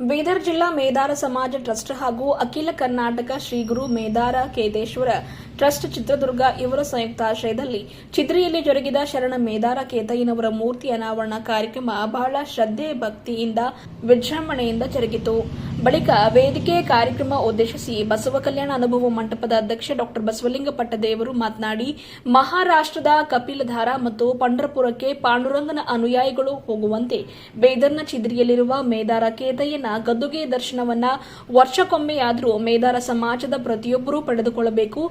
ಬೀದರ್ ಜಿಲ್ಲಾ ಮೇದಾರ ಸಮಾಜ ಟ್ರಸ್ಟ್ ಹಾಗೂ ಅಖಿಲ ಕರ್ನಾಟಕ ಶ್ರೀ ಗುರು ಮೇದಾರ ಕೇತೇಶ್ವರ ಟ್ರಸ್ಟ್ ಚಿತ್ರದುರ್ಗ ಇವರ ಸಂಯುಕ್ತ ಆಶ್ರಯದಲ್ಲಿ ಚಿತ್ರಿಯಲ್ಲಿ ಜರುಗಿದ ಶರಣ ಮೇದಾರ ಕೇತಯ್ಯನವರ ಮೂರ್ತಿ ಅನಾವರಣ ಕಾರ್ಯಕ್ರಮ ಬಹಳ ಶ್ರದ್ಧೆ ಭಕ್ತಿಯಿಂದ ವಿಜೃಂಭಣೆಯಿಂದ ಜರುಗಿತು. ಬಳಿಕ ವೇದಿಕೆ ಕಾರ್ಯಕ್ರಮ ಉದ್ದೇಶಿಸಿ ಬಸವ ಕಲ್ಯಾಣ ಅನುಭವ ಮಂಟಪದ ಅಧ್ಯಕ್ಷ ಡಾಕ್ಟರ್ ಬಸವಲಿಂಗ ಪಟ್ಟದೇವರು ಮಾತನಾಡಿ, ಮಹಾರಾಷ್ಟ್ರದ ಕಪಿಲಧಾರ ಮತ್ತು ಪಂಡರಪುರಕ್ಕೆ ಪಾಂಡುರಂಗನ ಅನುಯಾಯಿಗಳು ಹೋಗುವಂತೆ ಬೇದರ್ನ ಚಿದ್ರಿಯಲ್ಲಿರುವ ಮೇದಾರ ಕೇತಯ್ಯನ ಗದ್ದುಗೆ ದರ್ಶನವನ್ನ ವರ್ಷಕ್ಕೊಮ್ಮೆಯಾದರೂ ಮೇದಾರ ಸಮಾಜದ ಪ್ರತಿಯೊಬ್ಬರೂ ಪಡೆದುಕೊಳ್ಳಬೇಕು.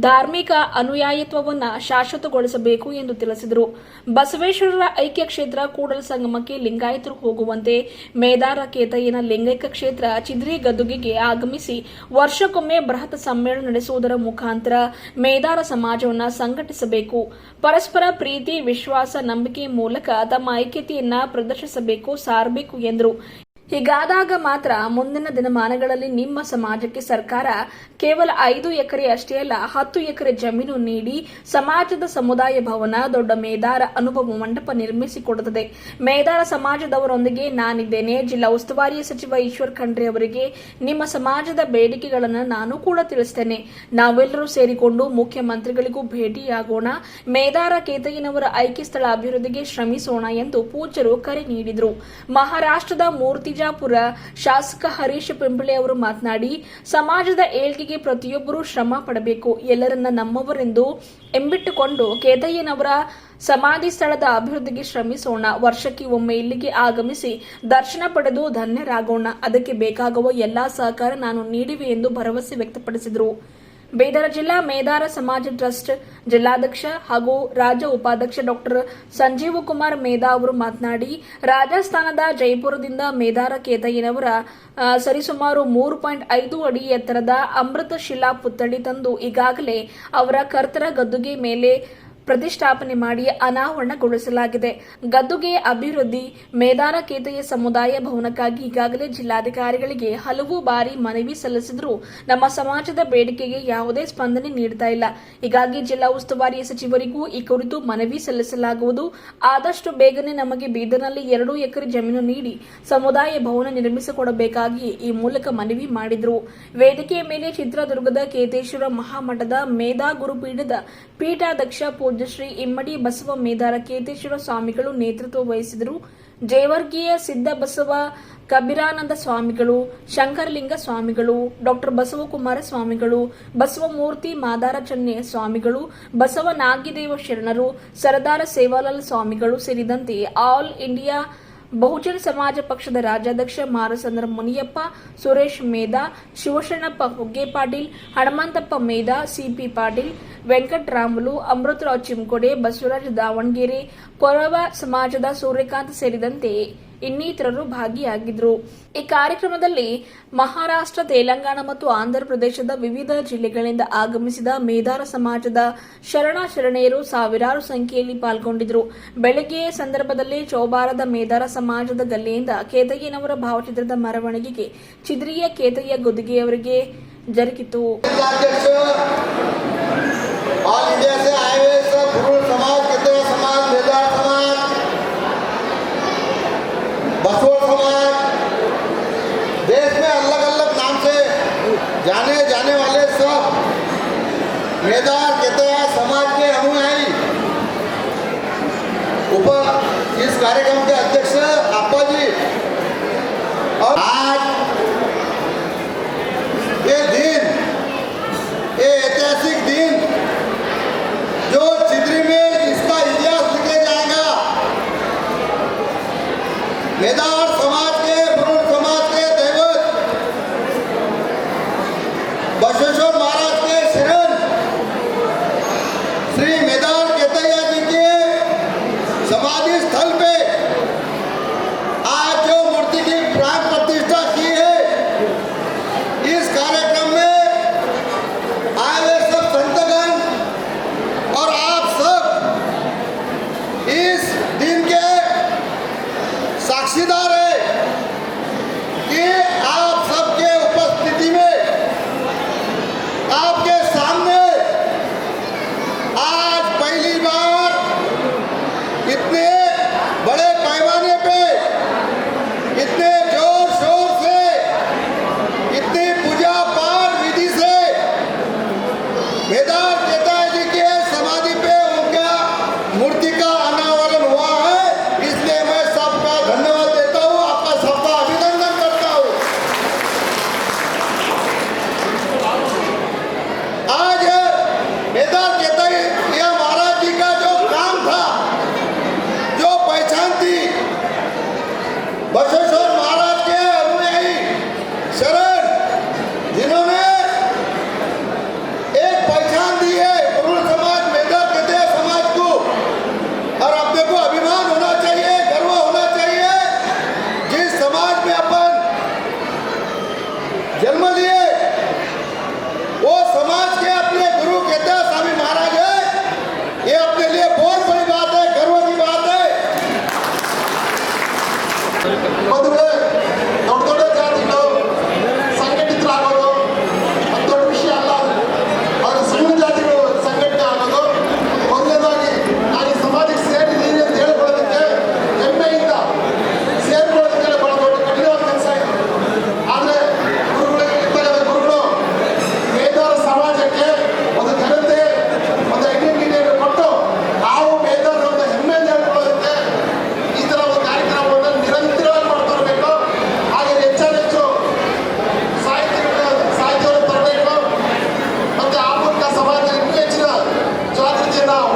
ಧಾರ್ಮಿಕ ಅನುಯಾಯಿತ್ವವನ್ನು ಶಾಶ್ವತಗೊಳಿಸಬೇಕು ಎಂದು ತಿಳಿಸಿದರು. ಬಸವೇಶ್ವರರ ಐಕ್ಯ ಕ್ಷೇತ್ರ ಕೂಡಲ ಸಂಗಮಕ್ಕೆ ಲಿಂಗಾಯತರು ಹೋಗುವಂತೆ ಮೇದಾರ ಕೇತಯ್ಯನ ಲಿಂಗೈಕ್ಯ ಕ್ಷೇತ್ರ ಚಿದ್ರಿ ಗದುಗಿಗೆ ಆಗಮಿಸಿ ವರ್ಷಕ್ಕೊಮ್ಮೆ ಬೃಹತ್ ಸಮ್ಮೇಳನ ನಡೆಸುವುದರ ಮುಖಾಂತರ ಮೇದಾರ ಸಮಾಜವನ್ನು ಸಂಘಟಿಸಬೇಕು. ಪರಸ್ಪರ ಪ್ರೀತಿ, ವಿಶ್ವಾಸ, ನಂಬಿಕೆ ಮೂಲಕ ತಮ್ಮ ಐಕ್ಯತೆಯನ್ನು ಪ್ರದರ್ಶಿಸಬೇಕು, ಸಾರಬೇಕು ಎಂದರು. ಹೀಗಾದಾಗ ಮಾತ್ರ ಮುಂದಿನ ದಿನಮಾನಗಳಲ್ಲಿ ನಿಮ್ಮ ಸಮಾಜಕ್ಕೆ ಸರ್ಕಾರ ಕೇವಲ ಐದು ಎಕರೆ ಅಷ್ಟೇ ಅಲ್ಲ, ಹತ್ತು ಎಕರೆ ಜಮೀನು ನೀಡಿ ಸಮಾಜದ ಸಮುದಾಯ ಭವನ, ದೊಡ್ಡ ಮೇದಾರ ಅನುಭವ ಮಂಟಪ ನಿರ್ಮಿಸಿಕೊಡುತ್ತದೆ. ಮೇದಾರ ಸಮಾಜದವರೊಂದಿಗೆ ನಾನಿದ್ದೇನೆ. ಜಿಲ್ಲಾ ಉಸ್ತುವಾರಿ ಸಚಿವ ಈಶ್ವರ್ ಖಂಡ್ರೆ ಅವರಿಗೆ ನಿಮ್ಮ ಸಮಾಜದ ಬೇಡಿಕೆಗಳನ್ನು ನಾನು ಕೂಡ ತಿಳಿಸ್ತೇನೆ. ನಾವೆಲ್ಲರೂ ಸೇರಿಕೊಂಡು ಮುಖ್ಯಮಂತ್ರಿಗಳಿಗೂ ಭೇಟಿಯಾಗೋಣ. ಮೇದಾರ ಕೇತಯ್ಯನವರ ಐಕ್ಯ ಸ್ಥಳ ಅಭಿವೃದ್ಧಿಗೆ ಶ್ರಮಿಸೋಣ ಎಂದು ಪೂಜ್ಯರು ಕರೆ ನೀಡಿದರು. ಮಹಾರಾಷ್ಟ್ರದ ಮೂರ್ತಿಜಾಪುರ ಶಾಸಕ ಹರೀಶ್ ಪಿಂಪಳೆ ಅವರು ಮಾತನಾಡಿ, ಸಮಾಜದ ಏಳ್ಗೆಗೆ ಪ್ರತಿಯೊಬ್ಬರೂ ಶ್ರಮ ಪಡಬೇಕು. ಎಲ್ಲರನ್ನ ನಮ್ಮವರೆಂದು ಎಂಬಿಟ್ಟುಕೊಂಡು ಕೇದಯ್ಯನವರ ಸಮಾಧಿ ಸ್ಥಳದ ಅಭಿವೃದ್ಧಿಗೆ ಶ್ರಮಿಸೋಣ. ವರ್ಷಕ್ಕೆ ಒಮ್ಮೆ ಇಲ್ಲಿಗೆ ಆಗಮಿಸಿ ದರ್ಶನ ಪಡೆದು ಧನ್ಯರಾಗೋಣ. ಅದಕ್ಕೆ ಬೇಕಾಗುವ ಎಲ್ಲಾ ಸಹಕಾರ ನಾನು ನೀಡಿವೆ ಎಂದು ಭರವಸೆ ವ್ಯಕ್ತಪಡಿಸಿದರು. ಬೇದರ ಜಿಲ್ಲಾ ಮೇದಾರ ಸಮಾಜ ಟ್ರಸ್ಟ್ ಜಿಲ್ಲಾಧ್ಯಕ್ಷ ಹಾಗೂ ರಾಜ್ಯ ಉಪಾಧ್ಯಕ್ಷ ಡಾಕ್ಟರ್ ಸಂಜೀವ ಕುಮಾರ್ ಮೇಧಾ ಅವರು ಮಾತನಾಡಿ, ರಾಜಸ್ಥಾನದ ಜೈಪುರದಿಂದ ಮೇದಾರ ಕೇತಯ್ಯನವರ ಸರಿಸುಮಾರು ಮೂರು ಪಾಯಿಂಟ್ ಐದು ಅಡಿ ಎತ್ತರದ ಅಮೃತ ಶಿಲಾ ಪುತ್ಥಳಿ ತಂದು ಈಗಾಗಲೇ ಅವರ ಕರ್ತರ ಗದ್ದುಗೆ ಮೇಲೆ ಪ್ರತಿಷ್ಠಾಪನೆ ಮಾಡಿ ಅನಾವರಣಗೊಳಿಸಲಾಗಿದೆ. ಗದ್ದುಗೆ ಅಭಿವೃದ್ಧಿ ಮೇದಾರ ಕೇತಯ್ಯ ಸಮುದಾಯ ಭವನಕ್ಕಾಗಿ ಈಗಾಗಲೇ ಜಿಲ್ಲಾಧಿಕಾರಿಗಳಿಗೆ ಹಲವು ಬಾರಿ ಮನವಿ ಸಲ್ಲಿಸಿದರೂ ನಮ್ಮ ಸಮಾಜದ ಬೇಡಿಕೆಗೆ ಯಾವುದೇ ಸ್ಪಂದನೆ ನೀಡ್ತಾ ಇಲ್ಲ. ಹೀಗಾಗಿ ಜಿಲ್ಲಾ ಉಸ್ತುವಾರಿ ಸಚಿವರಿಗೂ ಈ ಕುರಿತು ಮನವಿ ಸಲ್ಲಿಸಲಾಗುವುದು. ಆದಷ್ಟು ಬೇಗನೆ ನಮಗೆ ಬೀದರ್ನಲ್ಲಿ ಎರಡು ಎಕರೆ ಜಮೀನು ನೀಡಿ ಸಮುದಾಯ ಭವನ ನಿರ್ಮಿಸಿಕೊಡಬೇಕಾಗಿ ಈ ಮೂಲಕ ಮನವಿ ಮಾಡಿದರು. ವೇದಿಕೆಯ ಮೇಲೆ ಚಿತ್ರದುರ್ಗದ ಕೇತೇಶ್ವರ ಮಹಾಮಠದ ಮೇಧಾ ಗುರುಪೀಠದ ಪೀಠಾಧ್ಯಕ್ಷ ಪೂಜ್ಯ ಶ್ರೀ ಇಮ್ಮಡಿ ಬಸವ ಮೇದಾರ ಕೇತೇಶ್ವರ ಸ್ವಾಮಿಗಳು ನೇತೃತ್ವ ವಹಿಸಿದರು. ಜೇವರ್ಗೀಯ ಸಿದ್ದ ಬಸವ ಕಬೀರಾನಂದ ಸ್ವಾಮಿಗಳು, ಶಂಕರಲಿಂಗ ಸ್ವಾಮಿಗಳು, ಡಾಕ್ಟರ್ ಬಸವಕುಮಾರ ಸ್ವಾಮಿಗಳು, ಬಸವಮೂರ್ತಿ ಮಾದಾರ ಚನ್ನಯ್ಯ ಸ್ವಾಮಿಗಳು, ಬಸವ ನಾಗಿದೇವ ಶರಣರು, ಸರದಾರ ಸೇವಾಲಾಲ್ ಸ್ವಾಮಿಗಳು ಸೇರಿದಂತೆ ಆಲ್ ಇಂಡಿಯಾ ಬಹುಜನ ಸಮಾಜ ಪಕ್ಷದ ರಾಜ್ಯಾಧ್ಯಕ್ಷ ಮಾರಸಂದ್ರ ಮುನಿಯಪ್ಪ, ಸುರೇಶ್ ಮೇಧಾ ಶಿವಶರಣಪ್ಪ ಹುಗ್ಗೆ ಪಾಟೀಲ್, ಹನುಮಂತಪ್ಪ ಮೇಧಾ, ಸಿಪಿ ಪಾಟೀಲ್, ವೆಂಕಟರಾಮುಲು, ಅಮೃತರಾವ್ ಚಿಮ್ಕೋಡೆ ಬಸವರಾಜ್ ದಾವಣಗೆರೆ, ಕೊರವ ಸಮಾಜದ ಸೂರ್ಯಕಾಂತ್ ಸೇರಿದಂತೆ ಇನ್ನಿತರರು ಭಾಗಿಯಾಗಿದ್ದರು ಈ ಕಾರ್ಯಕ್ರಮದಲ್ಲಿ ಮಹಾರಾಷ್ಟ್ರ, ತೆಲಂಗಾಣ ಮತ್ತು ಆಂಧ್ರ ಪ್ರದೇಶದ ವಿವಿಧ ಜಿಲ್ಲೆಗಳಿಂದ ಆಗಮಿಸಿದ ಮೇದಾರ ಸಮಾಜದ ಶರಣ ಶರಣೆಯರು ಸಾವಿರಾರು ಸಂಖ್ಯೆಯಲ್ಲಿ ಪಾಲ್ಗೊಂಡಿದ್ದರು ಬೆಳಗ್ಗೆಯ ಸಂದರ್ಭದಲ್ಲಿ ಚೌಬಾರದ ಮೇದಾರ ಸಮಾಜದ ಗಲ್ಲೆಯಿಂದ ಕೇತಯ್ಯನವರ ಭಾವಚಿತ್ರದ ಮೆರವಣಿಗೆಗೆ ಚಿದ್ರಿಯ ಕೇತಯ್ಯ ಗುದಿಗೆಯವರಿಗೆ ಜರುಗಿತು.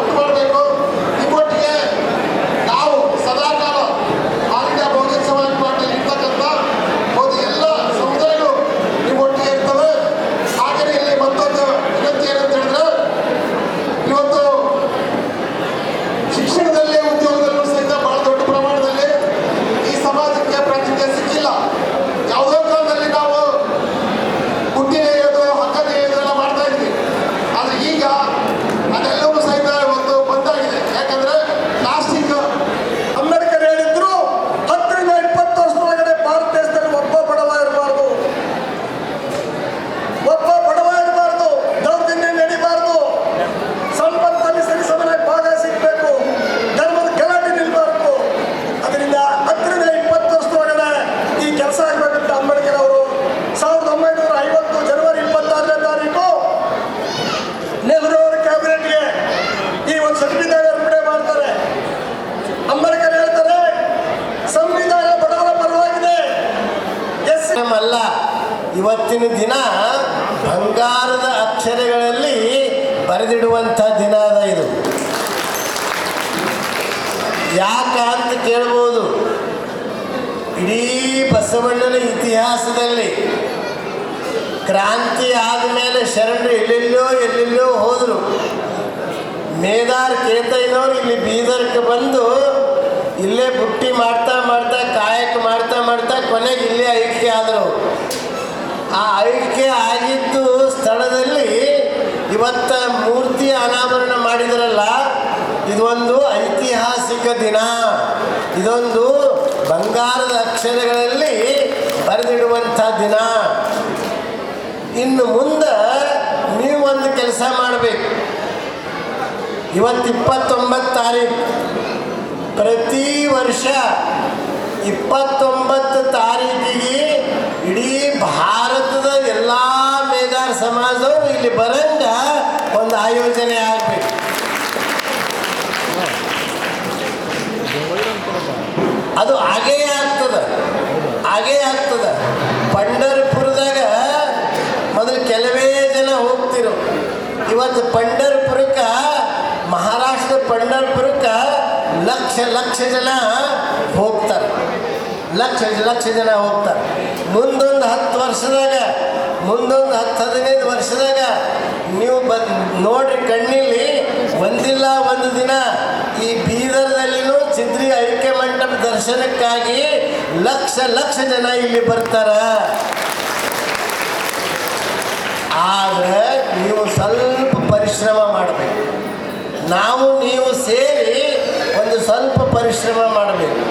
সকল ಇವತ್ತಿನ ದಿನ ಬಂಗಾರದ ಅಕ್ಷರಗಳಲ್ಲಿ ಬರೆದಿಡುವಂಥ ದಿನ ಅದ ಇದು. ಯಾಕ ಅಂತ ಕೇಳ್ಬೋದು. ಇಡೀ ಬಸವಣ್ಣನ ಇತಿಹಾಸದಲ್ಲಿ ಕ್ರಾಂತಿ ಆದಮೇಲೆ ಶರಣರು ಎಲ್ಲೆಲ್ಲೋ ಎಲ್ಲೆಲ್ಲೋ ಹೋದರು. ಮೇದಾರ್ ಕೇತೈನವ್ರು ಇಲ್ಲಿ ಬೀದರ್ಗೆ ಬಂದು ಇಲ್ಲೇ ಬುಟ್ಟಿ ಮಾಡ್ತಾ ಮಾಡ್ತಾ ಕಾಯಕ ಮಾಡ್ತಾ ಮಾಡ್ತಾ ಕೊನೆಗೆ ಇಲ್ಲೇ ಐಕ್ಯ ಆದರು. ಆ ಐಕ್ಯ ಆಗಿದ್ದು ಸ್ಥಳದಲ್ಲಿ ಇವತ್ತ ಮೂರ್ತಿ ಅನಾವರಣ ಮಾಡಿದ್ರಲ್ಲ, ಇದೊಂದು ಐತಿಹಾಸಿಕ ದಿನ. ಇದೊಂದು ಬಂಗಾರದ ಅಕ್ಷರಗಳಲ್ಲಿ ಬರೆದಿಡುವಂಥ ದಿನ. ಇನ್ನು ಮುಂದೆ ನೀವು ಒಂದು ಕೆಲಸ ಮಾಡಬೇಕು. ಇವತ್ತು ಇಪ್ಪತ್ತೊಂಬತ್ತು ತಾರೀಕು ಪ್ರತಿ ವರ್ಷ ಇಪ್ಪತ್ತೊಂಬತ್ತು ತಾರೀಕಿಗೆ ಸಮಾಜದವರು ಇಲ್ಲಿ ಬರಂಗ ಒಂದು ಆಯೋಜನೆ ಆಗಬೇಕು. ಅದು ಹಾಗೇ ಆಗ್ತದ. ಹಾಗೇ ಆಗ್ತದ. ಪಂಡರ್ಪುರದಾಗ ಮೊದಲು ಕೆಲವೇ ಜನ ಹೋಗ್ತಿರು. ಇವತ್ತು ಪಂಡರ್ಪುರಕ್ಕೆ, ಮಹಾರಾಷ್ಟ್ರ ಪಂಡರ್ಪುರಕ್ಕೆ ಲಕ್ಷ ಲಕ್ಷ ಜನ ಹೋಗ್ತಾರೆ. ಲಕ್ಷ ಲಕ್ಷ ಜನ ಹೋಗ್ತಾರೆ. ಮುಂದೊಂದು ಹತ್ತು ವರ್ಷದಾಗ ಮುಂದೊಂದು ಹತ್ತು, ಹದಿನೈದು ವರ್ಷದಾಗ ನೀವು ಬಂದು ನೋಡ್ರಿ ಕಣ್ಣಿಲ್ಲಿ ಒಂದಿಲ್ಲ ಒಂದು ದಿನ ಈ ಬೀದರ್ದಲ್ಲಿನೂ ಚಿದ್ರಿ ಐಕ್ಯ ಮಂಟಪ ದರ್ಶನಕ್ಕಾಗಿ ಲಕ್ಷ ಲಕ್ಷ ಜನ ಇಲ್ಲಿ ಬರ್ತಾರ. ಆದ್ರೆ ನೀವು ಸ್ವಲ್ಪ ಪರಿಶ್ರಮ ಮಾಡಬೇಕು. ನಾವು, ನೀವು ಸೇರಿ ಒಂದು ಸ್ವಲ್ಪ ಪರಿಶ್ರಮ ಮಾಡಬೇಕು.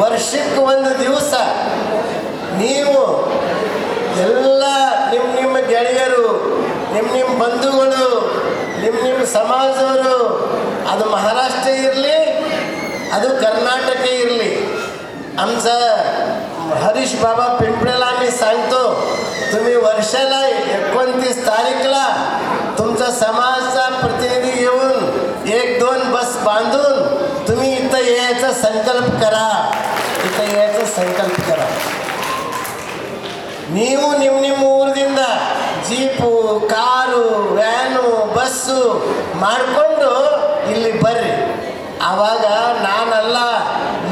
ವರ್ಷಕ್ಕೆ ಒಂದು ದಿವಸ ನೀವು ಎಲ್ಲ ನಿಮ್ಮ ನಿಮ್ಮ ಗೆಳೆಯರು ನಿಮ್ಮ ನಿಮ್ಮ ಬಂಧುಗಳು ನಿಮ್ಮ ನಿಮ್ಮ ಸಮಾಜದವರು ಅದು ಮಹಾರಾಷ್ಟ್ರ ಇರಲಿ ಅದು कर्नाटक इरली आमचा हरीश बाबा पिंपळेला आम्ही सांगतो तुम्ही वर्षाला एकोणतीस तारीखला तुमचा समाजचा प्रतिनिधी येऊन एक दोन बस बांधून तुम्ही इथं यायचा संकल्प करा ನೀವು ನಿಮ್ಮ ನಿಮ್ಮ ಊರದಿಂದ ಜೀಪು, ಕಾರು, ವ್ಯಾನು, ಬಸ್ಸು ಮಾಡಿಕೊಂಡು ಇಲ್ಲಿ ಬರ್ರಿ. ಆವಾಗ ನಾನಲ್ಲ,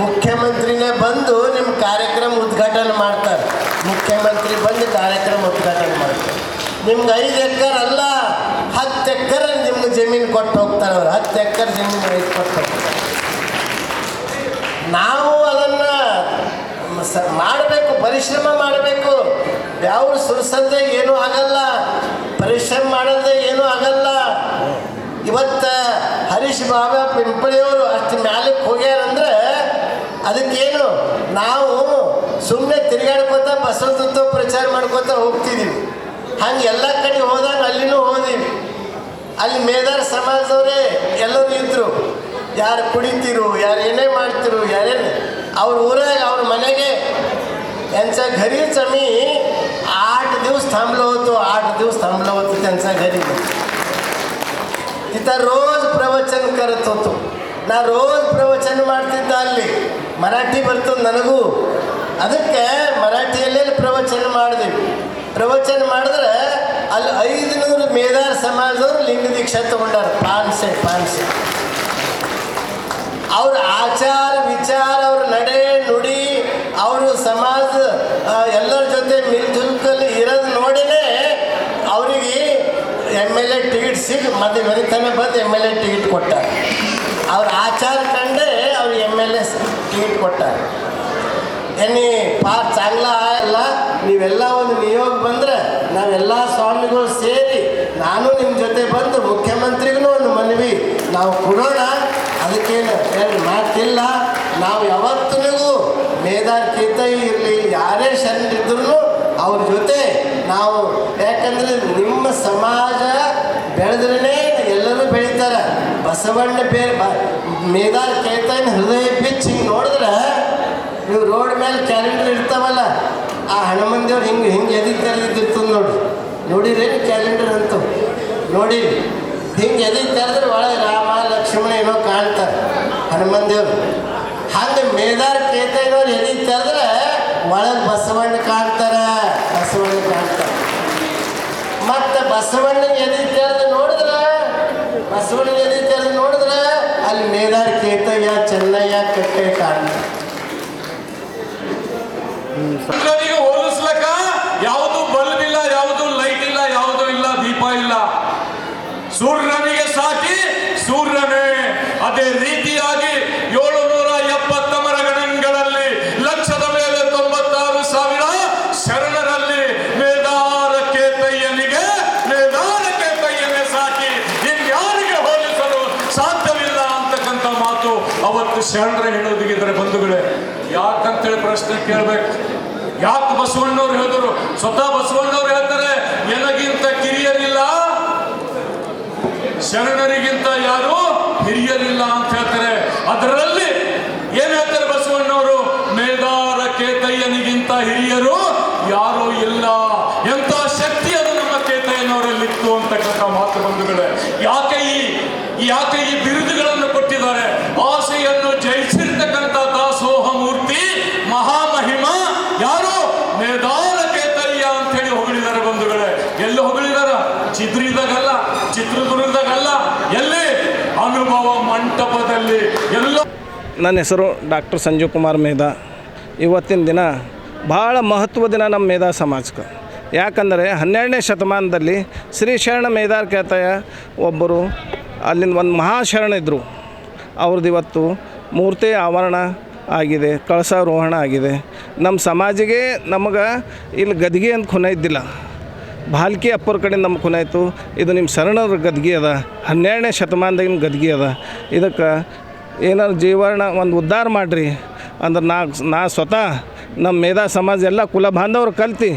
ಮುಖ್ಯಮಂತ್ರಿನೇ ಬಂದು ನಿಮ್ಮ ಕಾರ್ಯಕ್ರಮ ಉದ್ಘಾಟನೆ ಮಾಡ್ತಾರೆ. ಮುಖ್ಯಮಂತ್ರಿ ಬಂದು ಕಾರ್ಯಕ್ರಮ ಉದ್ಘಾಟನೆ ಮಾಡ್ತಾರೆ. ನಿಮ್ಗೆ ಐದು ಎಕರೆ ಅಲ್ಲ, ಹತ್ತು ಎಕರೆ ನಿಮ್ಗೆ ಜಮೀನು ಕೊಟ್ಟು ಹೋಗ್ತಾರೆ ಅವ್ರು. ಹತ್ತು ಎಕರೆ ಜಮೀನು ರೈತ ಕೊಟ್ಟು ಹೋಗ್ತಾರೆ. ನಾವು ಅದನ್ನು ಮಾಡಬೇಕು, ಪರಿಶ್ರಮ ಮಾಡಬೇಕು. ಯಾವ ಸುರ್ಸಂದ್ರೆ ಏನೂ ಆಗಲ್ಲ. ಪರಿಶ್ರಮ ಮಾಡಿದ್ರೆ ಏನೂ ಆಗಲ್ಲ. ಇವತ್ತ ಹರೀಶ್ ಬಾಬಾ ಪಿಂಪಳಿಯವರು ಅಷ್ಟು ಮ್ಯಾಲಕ್ಕೆ ಹೋಗ್ಯಾರಂದ್ರೆ ಅದಕ್ಕೇನು ನಾವು ಸುಮ್ಮನೆ ತಿರುಗಾಡ್ಕೋತ ಬಸವತತ್ವ ಪ್ರಚಾರ ಮಾಡ್ಕೋತ ಹೋಗ್ತಿದ್ದೀವಿ ಹಂಗೆ ಎಲ್ಲ ಕಡೆ ಹೋದಾಗ ಅಲ್ಲಿನೂ ಹೋದೀವಿ. ಅಲ್ಲಿ ಮೇದಾರ ಸಮಾಜದವರೇ ಎಲ್ಲರೂ ಇದ್ದರು ಯಾರು ಕುಡಿತಿರು, ಯಾರು ಏನೇ ಮಾಡ್ತಿರು ಯಾರೇನು ಅವ್ರ ಊರಾಗ ಅವ್ರ ಮನೆಗೆ ಎಂಚ ಘರಿ ಚಮಿ दिवस थांबलो होतो आठ दिवस थांबलो होतो त्यांच्या घरी तिथं रोज ಪ್ರವಚನ करत होतो ನಾ ರೋಜ್ ಪ್ರವಚನ ಮಾಡ್ತಿದ್ದ ಅಲ್ಲಿ ಮರಾಠಿ ಬರ್ತು ನನಗೂ ಅದಕ್ಕೆ ಮರಾಠಿಯಲ್ಲೇ ಪ್ರವಚನ ಮಾಡಿದ್ವಿ ಪ್ರವಚನ ಮಾಡಿದ್ರೆ ಅಲ್ಲಿ ಐದು ನೂರು ಮೇದಾರ್ ಸಮಾಜದವ್ರು ಲಿಂಗ ದೀಕ್ಷಾ ತಗೊಂಡಾರ ಪಾನ್ಸೆ ಪಾನ್ಸೆ ಅವ್ರ ಆಚಾರ ವಿಚಾರ ಅವ್ರ ನಡೆ ನುಡಿ ಅವರು ಸಮಾಜ ಆ, ಎಂ ಎಲ್ ಎ ಟಿಕೆಟ್ ಸಿಗ್ ಮತ್ತೆ ಬರೀತಾನೆ ಬಂದು ಎಂ ಎಲ್ ಎ ಟಿಕೆಟ್ ಕೊಟ್ಟಾರೆ. ಅವ್ರ ಆಚಾರ ಕಂಡೇ ಅವ್ರು ಎಂ ಎಲ್ ಎ ಟಿಕೆಟ್ ಕೊಟ್ಟಾರೆ. ಎನ್ನಿ ಪಾರ್ ಚಾಂಗ್ಲ ಅಲ್ಲ ನೀವೆಲ್ಲ ಒಂದು ನಿಯೋಗ ಬಂದ್ರೆ ನಾವೆಲ್ಲ ಸ್ವಾಮಿಗಳು ಸೇರಿ ನಾನು ನಿಮ್ಮ ಜೊತೆ ಬಂದು ಮುಖ್ಯಮಂತ್ರಿಗೂ ಒಂದು ಮನವಿ. ನಾವು ಕೊಡೋಣ. ಅದಕ್ಕೇನು ಏನು ಮಾತಿಲ್ಲ. ನಾವು ಯಾವತ್ತಿಗೂ ಮೇದಾರ್ ಕೀರ್ತೈ ಇರಲಿ, ಯಾರೇ ಶರಣರಿದ್ರು ಅವ್ರ ಜೊತೆ ನಾವು ಯಾಕಂದ್ರೆ ನಿಮ್ಮ ಸಮಾಜ ಬೆಳೆದ್ರೇ ಎಲ್ಲರೂ ಬೆಳಿತಾರೆ. ಬಸವಣ್ಣ ಬೇರೆ ಮೇದಾರ್ ಕೇತೈನ ಹೃದಯ ಬಿಚ್ಚಿ ಹಿಂಗೆ ನೋಡಿದ್ರೆ ನೀವು ರೋಡ್ ಮೇಲೆ ಕ್ಯಾಲೆಂಡರ್ ಇರ್ತಾವಲ್ಲ, ಆ ಹನುಮಂದೇವ್ರು ಹಿಂಗೆ ಹಿಂಗೆ ಎದಿ ತೆರೆದಿದ್ದಿರ್ತದೆ ನೋಡ್ರಿ ನೋಡಿರಿ ಕ್ಯಾಲೆಂಡರ್ ಅಂತ? ನೋಡಿ, ಹಿಂಗೆ ಎದಿ ತೆರೆದ್ರೆ ಒಳಗೆ ರಾಮ, ಲಕ್ಷ್ಮಣ ಏನೋ ಕಾಣ್ತಾರೆ ಹನುಮಂದೇವ್ರು ಹಂಗೆ ಮೇದಾರ್ ಕೇತೈನವ್ರು ಎದಿ ತೆರೆದ್ರೆ ಒಳಗೆ ಬಸವಣ್ಣ ಕಾಣ್ತಾರೆ. ಬಸವಣ್ಣ ಎದಿ ತೆರೆದು ನೋಡಿದ್ರ? ಬಸವಣ್ಣ ಎದಿ ತೆರೆದು ನೋಡಿದ್ರ? ಅಲ್ಲಿ ಮೇದಾರ್ ಕೇತಯ್ಯ, ಚೆನ್ನಯ್ಯ ಕಟ್ಟೆ ಕಾಣ ಯಾವುದು ಬಲ್ಬ್ ಇಲ್ಲ, ಯಾವುದು ಲೈಟ್ ಇಲ್ಲ, ಯಾವುದು ಇಲ್ಲ, ದೀಪ ಇಲ್ಲ. ಸೂರ್ಯನಿಗೆ ಶರಣರ ಹೇಳೋದಿಗಿದ್ರೆ ಬಂಧುಗಳೇ, ಯಾಕಂತೇಳಿ ಪ್ರಶ್ನೆ ಕೇಳ್ಬೇಕು? ಯಾಕೆ ಬಸವಣ್ಣವ್ರು ಹೇಳಿದ್ರು? ಸ್ವತಃ ಬಸವಣ್ಣವ್ರು ಹೇಳ್ತಾರೆ, ನನಗಿಂತ ಕಿರಿಯರಿಲ್ಲ, ಶರಣರಿಗಿಂತ ಯಾರು ಹಿರಿಯರಿಲ್ಲ ಅಂತ ಹೇಳ್ತಾರೆ. ಅದರಲ್ಲಿ ಏನ್ ಹೇಳ್ತಾರೆ ಬಸವಣ್ಣವರು? ಮೇದಾರ ಕೇತಯ್ಯನಿಗಿಂತ ಹಿರಿಯರು ಯಾರು ಇಲ್ಲ. ಎಂತ ಶಕ್ತಿ ಅದು ನಮ್ಮ ಕೇತಯ್ಯನವರಲ್ಲಿತ್ತು ಅಂತಕ್ಕಂಥ ಮಾತು ಬಂಧುಗಳೇ. ಯಾಕೆ ಈ ಯಾಕೆ ಈ ಬಿರುದುಗಳನ್ನು ಕೊಟ್ಟಿದ್ದಾರೆ ಆಸೆಯನ್ನು ಜಯಿಸಿರ್ತಕ್ಕಂಥ ದಾಸೋಹ ಮೂರ್ತಿ ಮಹಾಮಹಿಮ ಯಾರು ಮೇದಾರ ಕೇತಯ್ಯ ಅಂತ ಹೇಳಿ ಹೊಗಳಿದ್ದಾರೆ ಬಂಧುಗಳೇ ಎಲ್ಲಿ ಹೊಗಳಿದಾರ ಚಿದ್ರಿದಾಗಲ್ಲ ಚಿತ್ರದುರ್ಗದಾಗಲ್ಲ ಎಲ್ಲಿ ಅನುಭವ ಮಂಟಪದಲ್ಲಿ ನನ್ನ ಹೆಸರು ಡಾಕ್ಟರ್ ಸಂಜೀವ್ ಕುಮಾರ್ ಮೇಧಾ. ಇವತ್ತಿನ ದಿನ ಭಾಳ ಮಹತ್ವ ದಿನ ನಮ್ಮ ಮೇಧಾ ಸಮಾಜಕ್ಕೆ. ಯಾಕಂದರೆ ಹನ್ನೆರಡನೇ ಶತಮಾನದಲ್ಲಿ ಶ್ರೀ ಶರಣ ಮೇಧಾರ್ ಕೇತಯ್ಯ ಒಬ್ಬರು ಅಲ್ಲಿಂದ ಒಂದು ಮಹಾಶರಣ ಇದ್ದರು. ಅವ್ರದ್ದು ಇವತ್ತು ಮೂರ್ತಿ ಆವರಣ ಆಗಿದೆ, ಕಳಸಾರೋಹಣ ಆಗಿದೆ. ನಮ್ಮ ಸಮಾಜಿಗೆ ನಮಗೆ ಇಲ್ಲಿ ಗದ್ಗೆ ಅಂತ ಖುನ ಇದ್ದಿಲ್ಲ. ಭಾಲ್ಕಿ ಅಪ್ಪರ ಕಡೆ ನಮ್ಮ ಕುನಾಯ್ತು ಇದು ನಿಮ್ಮ ಶರಣರ ಗದ್ಗೆ ಅದ. ಹನ್ನೆರಡನೇ ಶತಮಾನದಾಗಿನ ಗದ್ಗೆ ಅದ. ಇದಕ್ಕೆ ಏನಾರು ಜೀವನ ಒಂದು ಉದ್ಧಾರ ಮಾಡಿರಿ. ಅಂದ್ರೆ ನಾ ನಾ ಸ್ವತಃ ನಮ್ಮ ಮೇಧಾ ಸಮಾಜ ಎಲ್ಲ ಕುಲ ಬಾಂಧವರು ಕಲ್ತು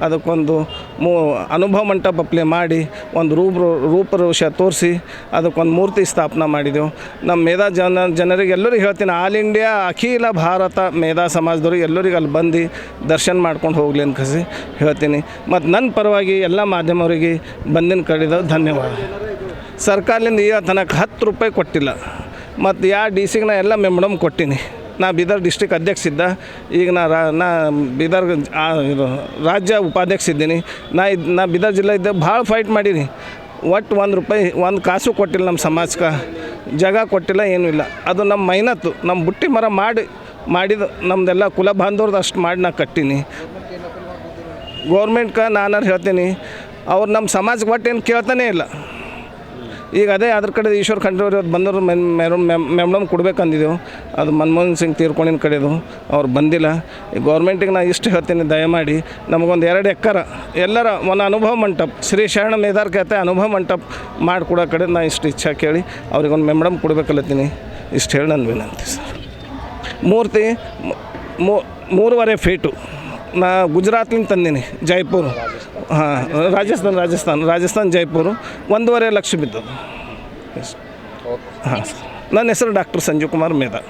ಅದಕ್ಕೊಂದು ಮೂ, ಅನುಭವ ಮಂಟಪ ಪ್ಲೇ ಮಾಡಿ ಒಂದು ರೂಪ ರೂಪರೋಷ ತೋರಿಸಿ ಅದಕ್ಕೊಂದು ಮೂರ್ತಿ ಸ್ಥಾಪನೆ ಮಾಡಿದೆವು. ನಮ್ಮ ಮೇಧಾ ಜನ, ಜನರಿಗೆ ಎಲ್ಲರಿಗೂ ಹೇಳ್ತೀನಿ, ಆಲ್ ಇಂಡಿಯಾ, ಅಖಿಲ ಭಾರತ ಮೇಧಾ ಸಮಾಜದವ್ರಿಗೆ ಎಲ್ಲರಿಗೆ ಅಲ್ಲಿ ಬಂದು ದರ್ಶನ ಮಾಡ್ಕೊಂಡು ಹೋಗಲಿ ಅಂತ ಕಸಿ ಹೇಳ್ತೀನಿ. ಮತ್ತು ನನ್ನ ಪರವಾಗಿ ಎಲ್ಲ ಮಾಧ್ಯಮವರಿಗೆ ಬಂದಿನ ಕಡಿದ ಧನ್ಯವಾದ. ಸರ್ಕಾರದಿಂದ ಈಗ ತನಕ ಹತ್ತು ರೂಪಾಯಿ ಕೊಟ್ಟಿಲ್ಲ. ಮತ್ತು ಯಾವ ಡಿ ಸಿಗೆ ನಾ ಎಲ್ಲ ಮೆಮಡಮ್ ಕೊಟ್ಟೀನಿ. ನಾ ಬೀದರ್ ಡಿಸ್ಟಿಕ್ ಅಧ್ಯಕ್ಷ ಇದ್ದ. ಈಗ ನಾ ರಾ, ನಾ ಬೀದರ್ ಇದು ರಾಜ್ಯ ಉಪಾಧ್ಯಕ್ಷ ಇದ್ದೀನಿ. ನಾ ಇದ್, ನಾ ಬೀದರ್ ಜಿಲ್ಲೆ ಇದ್ದೆ ಭಾಳ ಫೈಟ್ ಮಾಡೀನಿ. ಒಟ್ಟು ಒಂದು ರೂಪಾಯಿ, ಒಂದು ಕಾಸು ಕೊಟ್ಟಿಲ್ಲ ನಮ್ಮ ಸಮಾಜಕ್ಕೆ. ಜಾಗ ಕೊಟ್ಟಿಲ್ಲ, ಏನೂ ಇಲ್ಲ. ಅದು ನಮ್ಮ ಮೈನತ್ತು. ನಮ್ಮ ಬುಟ್ಟಿ ಮರ ಮಾಡಿ, ಮಾಡಿದ ನಮ್ಮದೆಲ್ಲ ಕುಲ ಬಾಂಧವ್ರದ್ದು ಅಷ್ಟು ಮಾಡಿ ನಾ ಕಟ್ಟೀನಿ. ಗೌರ್ಮೆಂಟ್ಗೆ ನಾನು ಹೇಳ್ತೀನಿ. ಅವ್ರು ನಮ್ಮ ಸಮಾಜಕ್ಕೆ ಒಟ್ಟು ಏನು ಕೇಳ್ತಾನೇ ಇಲ್ಲ. ಈಗ ಅದೇ ಅದ್ರ ಕಡೆ ಈಶ್ವರ್ ಖಂಡ್ರೆ ಅವ್ರು ಬಂದರು ಮೆಮ್ಡಮ್ ಕೊಡ್ಬೇಕಂದಿದ್ದೆವು ಅದು ಮನಮೋಹನ್ ಸಿಂಗ್ ತೀರ್ಕೊಂಡಿನ ಕಡೆದು. ಅವ್ರು ಬಂದಿಲ್ಲ. ಗೌರ್ಮೆಂಟಿಗೆ ನಾನು ಇಷ್ಟು ಹೇಳ್ತೀನಿ, ದಯಮಾಡಿ. ನಮಗೊಂದು ಎರಡು ಎಕ್ಕರ ಎಲ್ಲರ ಒಂದು ಅನುಭವ ಮಂಟಪ, ಶ್ರೀ ಶರಣ ಮೇಧಾರ್ ಕತೆ ಅನುಭವ ಮಂಟಪ ಮಾಡಿಕೊಡೋ ಕಡೆ ನಾನು ಇಷ್ಟು ಇಚ್ಛಾ ಕೇಳಿ ಅವ್ರಿಗೊಂದು ಮೆಮ್ಡಮ್ ಕೊಡ್ಬೇಕಲ್ಲತ್ತೀನಿ. ಇಷ್ಟು ಹೇಳಿ ನನ್ನ ವಿನಂತಿ ಸರ್. ಮೂರ್ತಿ ಮೂರುವರೆ ಫೀಟು ನಾ ಗುಜರಾತ್ಲಿಂದ ತಂದೀನಿ ಜೈಪುರ್. ಹಾಂ ರಾಜಸ್ಥಾನ್ ರಾಜಸ್ಥಾನ್ ರಾಜಸ್ಥಾನ್ ಜೈಪುರ. ಒಂದೂವರೆ ಲಕ್ಷ ಬಿದ್ದದು ಹಾಂ ಸರ್. ನನ್ನ ಹೆಸರು ಡಾಕ್ಟರ್ ಸಂಜೀವ್ ಕುಮಾರ್ ಮೇಧಾ.